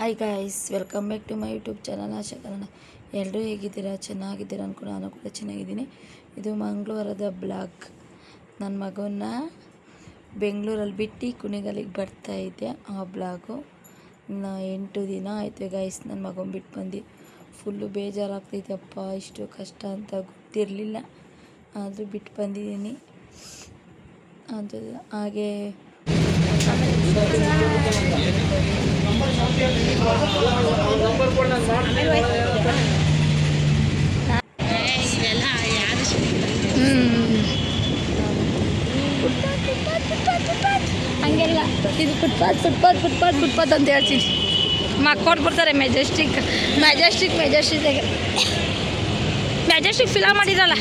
Hi guys welcome back to my YouTube channel Asha ಎಲ್ಲರೂ ಹೇಗಿದ್ದೀರಾ? ಚೆನ್ನಾಗಿದ್ದೀರಾ ಅಂದ್ಕೊಂಡು ನಾನು ಕೂಡ ಚೆನ್ನಾಗಿದ್ದೀನಿ. ಇದು ಮಂಗಳವಾರದ ಬ್ಲಾಗ್ ನನ್ನ ಮಗನ ಬೆಂಗಳೂರಲ್ಲಿ ಬಿಟ್ಟು ಕುಣಿಗಲಿಗೆ ಬರ್ತಾ ಇದ್ದೆ ಆ ಬ್ಲಾಗು ಎಂಟು ದಿನ ಆಯಿತು ಗಾಯ್ಸ್ ನನ್ನ ಮಗನ ಬಿಟ್ಟು ಬಂದು. ಫುಲ್ಲು ಬೇಜಾರಾಗ್ತೈತಪ್ಪ ಇಷ್ಟು ಕಷ್ಟ ಅಂತ ಗೊತ್ತಿರಲಿಲ್ಲ. ಆದರೂ ಬಿಟ್ಟು ಬಂದಿದ್ದೀನಿ. ಅದು ಹಾಗೆ ಹಂಗೆಲ್ಲ. ಇದು ಫುಟ್ಪಾತ್ ಫುಟ್ಪಾತ್ ಫುಟ್ಪಾತ್ ಫುಟ್ಪಾತ್ ಅಂತ ಹೇಳ್ತೀನಿ ಮಕ್ಕೊಂಡು ಬರ್ತಾರೆ Majestic Majestic Majestic Majestic film ಮಾಡಿದ್ರಲ್ಲ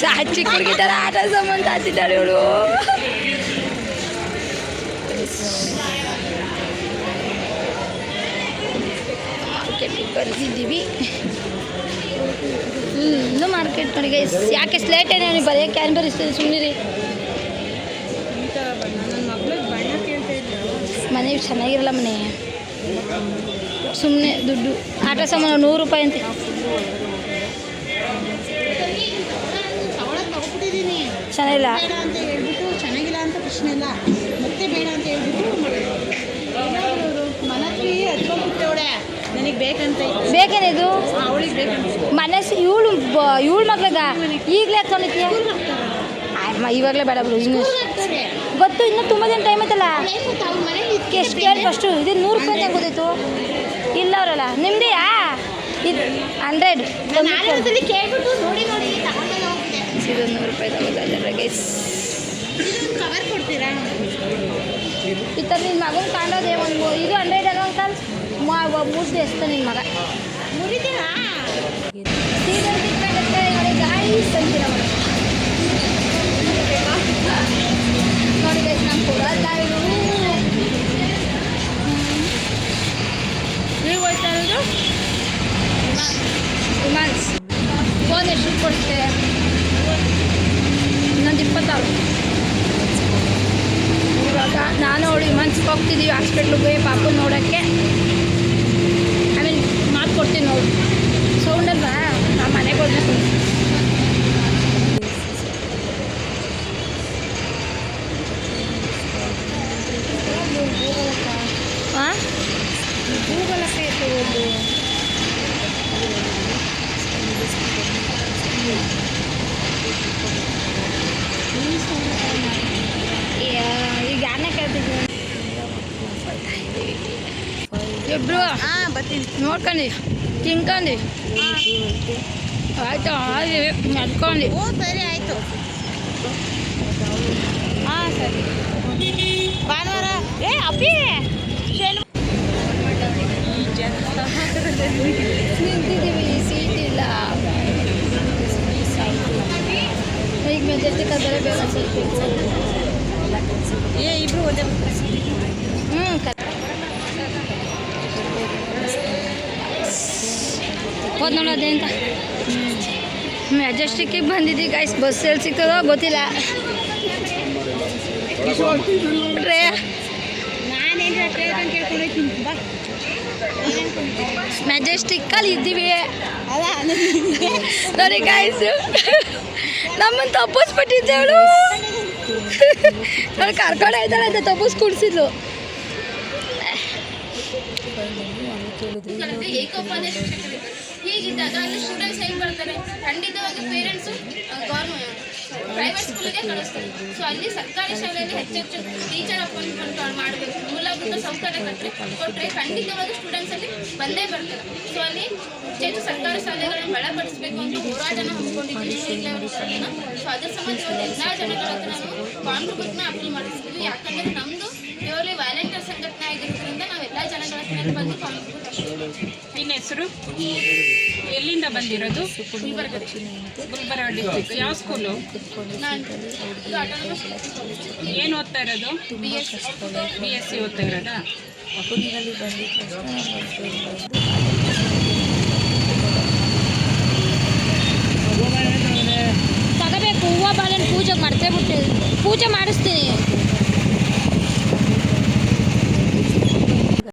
ಸಾಚಿ ಹುಡುಗಿ ಥರ ಆಟ ಸಂಬಂಧ ಹಾಕಿದ್ದಾರೆ ಇವಳು. ಮಾರ್ಕೆಟಿಗೆ ಬರ್ತಿದ್ದೀವಿ ಇನ್ನೂ ಮಾರ್ಕೆಟ್ ನೋಡಿ ಗೈಸ್ ಯಾಕೆ ಸ್ಲೇಟ್ ಏನೇ ನೀವು ಬರೆಯೋಕೆ ಕ್ಯಾನ್ ಬರಿಸ್ತೀರಿ ಸುಮ್ಮನೆ ಮನೆ ಚೆನ್ನಾಗಿರಲ್ಲ ಮನೆ. ಸುಮ್ಮನೆ ದುಡ್ಡು. ಆಟ ಸಾಮಾನು ನೂರು ರೂಪಾಯಿ ಅಂತೆ. ಚೆನ್ನಾಗಿಲ್ಲ ಬೇಡ ಅಂತ ಹೇಳ್ಬಿಟ್ಟು ಚೆನ್ನಾಗಿಲ್ಲ ಅಂತ ಪ್ರಶ್ನೆ ಇಲ್ಲ. ಮತ್ತೆ ಬೇಡ ಅಂತ ಹೇಳ್ಬಿಟ್ಟು ಮನಸ್ವಿ ಹಚ್ಕೊಂಡ್ಬಿಟ್ಟವಳೆ ನನಗೆ ಬೇಕಂತ ಬೇಕೇನಿದು ಅವಳಿಗೆ ಬೇಕಂತ. ಮನಸ್ಸು ಇವಳು ಇವಳು ಮಗ್ಳಗ ಈಗಲೇ ಹಾಕೊಂಡಿದ್ಯಾ ಇವಾಗಲೇ ಬೇಡ ಬಿಡು ಇನ್ನು. ಗೊತ್ತು ಇನ್ನು ತುಂಬ ದಿನ ಟೈಮ್ ಐತಲ್ಲ ಎಷ್ಟು ಕೇಳಿ ಫಸ್ಟು ಇದು ನೂರು ರೂಪಾಯಿ ತಗೋದಿತ್ತು? ಗೊತ್ತಾಯ್ತು ಇಲ್ಲ ಅವರಲ್ಲ ನಿಮ್ಮದೇ ಇದು ಹಂಡ್ರೆಡ್ ಕೇಳ್ಬಿಟ್ಟು ನೋಡಿ ನೋಡಿ ಇದು ನೂರು ರೂಪಾಯಿ ತಗೋತಾ ಗೈಸ್ ಕವರ್ ಕೊಡ್ತೀರಾ? ಈ ಥರ ನಿನ್ನ ಮಗನ ಕಾಣೋದೇ ಒಂದು ಇದು ಹಂಡ್ರೆಡ್ ಅಲ್ಲ ಅಂಕಲ್ ಮೂರು ಎಷ್ಟು ನಿನ್ನ ಮಗ. ಮುರಿತೀರಾ ಸೀಸನ್ ಸಿಕ್ಕಾಗತ್ತೆ ನೋಡಿ ಗಾಯ್ಸ್ ಅಂತೀರ ಮಗ ನೋಡಿ ಗೈಸ್ ನಾನು ಕೊಡಲ್ಲ ಇವರು ನೀವು ಹೋಯ್ತಾ ಇರೋದು ವಿಮಾನ್ಸ್ ಫೋನ್ ಎಷ್ಟು ಕೊಡುತ್ತೆ ಇನ್ನೊಂದು ಇಪ್ಪತ್ತಾರು ಇವಾಗ ನಾನು ಅವಳು ವಿಮಾನ್ಸ್ಗೆ ಹೋಗ್ತಿದ್ದೀವಿ ಹಾಸ್ಪಿಟ್ಲಿಗೆ ಪಾಪು ನೋಡೋಕ್ಕೆ. ಆಮೇಲೆ ಮಾತು ಕೊಡ್ತೀನಿ ನೋಡು. ಸೌಂಡ್ ಅಲ್ವಾ? ನಮ್ಮ ಮನೆಗೆ ಹೋಗ್ಬೇಕು ಹಾಂ ಗೂಗಲಕ್ಕೆ ತಗೊಂಡು ಈಗ ಯಾರನ್ನ ಕೇಳ್ತಿದ್ವಿ ಇಬ್ರು? ಹಾಂ ಬರ್ತೀನಿ. ನೋಡ್ಕೊಂಡು ತಿನ್ಕೊಂಡು. ಆಯ್ತು ನಡ್ಕೊಂಡು. ಓ ಸರಿ ಆಯಿತು. ಹಾಂ ಸರಿ. ಭಾನುವಾರ. ಏ ಅಪ್ಪಿ! ಶನಿವಾರ ಈಗ ಮೆಜೆಸ್ಟಿಕ್ ಆದರೆ ಬೇಗ ಸೀಟ್ ಏ ಇಬ್ರು ಒಂದೇ ಹ್ಞೂ ಹೋದ್ ನೋಡೋದೆ ಅಂತ ಮೆಜೆಸ್ಟಿಕ್ಕಿಗೆ ಬಂದಿದ್ದೀವಿ ಗೈಸ್ ಬಸ್ ಎಲ್ಲಿ ಸಿಗ್ತದೋ ಗೊತ್ತಿಲ್ಲ ಟ್ರೇ ನಾನೇನು ಟ್ರೈನ್ ಅಂತ ಕೇಳ್ಕೊಂಡೋಗ್ತೀನಿ ಬಾ ಮೆಜೆಸ್ಟಿಕ್ಕಲ್ಲಿ ಇದ್ದೀವಿ ಅಲ್ಲ ನೋಡಿ ಗಾಯ್ಸು ನಮ್ಮನ್ನು ತಪ್ಪಿಸ್ಬಿಟ್ಟಿದ್ದೆ ನಾನು ಕರ್ಕೊಂಡು ಹೋಯ್ತಾಳೆ ಅಂತ ತಪ್ಪಿಸ್ ಕುಡಿಸಿದ್ಲು ಹೀಗಿದ್ದಾಗ ಅಲ್ಲಿ ಸ್ಟೂಡೆಂಟ್ಸ್ ಹೇಗೆ ಬರ್ತಾರೆ ಖಂಡಿತವಾಗಿ ಪೇರೆಂಟ್ಸು ಗೌರ್ಮೆಂಟ್ ಪ್ರೈವೇಟ್ ಸ್ಕೂಲಿಗೆ ಕಳಿಸ್ತಾರೆ. ಸೊ ಅಲ್ಲಿ ಸರ್ಕಾರಿ ಶಾಲೆಯಲ್ಲಿ ಹೆಚ್ಚೆಚ್ಚು ಟೀಚರ್ ಅಪಾಯಿಂಟ್ಮೆಂಟ್ ಮಾಡಬೇಕು. ಮೂಲಭೂತ ಸೌಕರ್ಯ ಕಟ್ಟರೆ ಕೊಟ್ಟರೆ ಖಂಡಿತವಾಗಿ ಸ್ಟೂಡೆಂಟ್ಸ್ ಅಲ್ಲಿ ಬಂದೇ ಬರ್ತಾರೆ. ಸೊ ಅಲ್ಲಿ ಹೆಚ್ಚು ಸರ್ಕಾರಿ ಶಾಲೆಗಳನ್ನು ಬಲಪಡಿಸಬೇಕು ಅಂತ ಹೋರಾಟನ ಹಮ್ಮಿಕೊಂಡಿದ್ದೀವಿ ಸೊ ಅದ್ರ ಸಂಬಂಧ ಎಲ್ಲ ಜನಗಳ ಹತ್ರ ನಾವು ಕಾಂಟ್ರಿಬ್ಯೂಟ್ನ ಅಪೀಲ್ ಮಾಡಿಸ್ತೀವಿ. ಯಾಕಂದ್ರೆ ನಮ್ಮದು ನಿನ್ನ ಹೆಸರು? ಎಲ್ಲಿಂದ ಬಂದಿರೋದು? ಗುಲ್ಬರ್ಗ. ಡಿಸ್ಟಿಕ್ ಯಾವ ಸ್ಕೂಲು ಏನು ಓದ್ತಾ ಇರೋದು? B S B S C ಓದ್ತಾ ಇರೋದಾ? ತಗೋಬೇಕು. ಹೂವ ಬಾಳೆಹಣ್ಣು ಪೂಜೆ ಮಾಡ್ತೇ. ಬಿಟ್ಟು ಪೂಜೆ ಮಾಡಿಸ್ತೀವಿ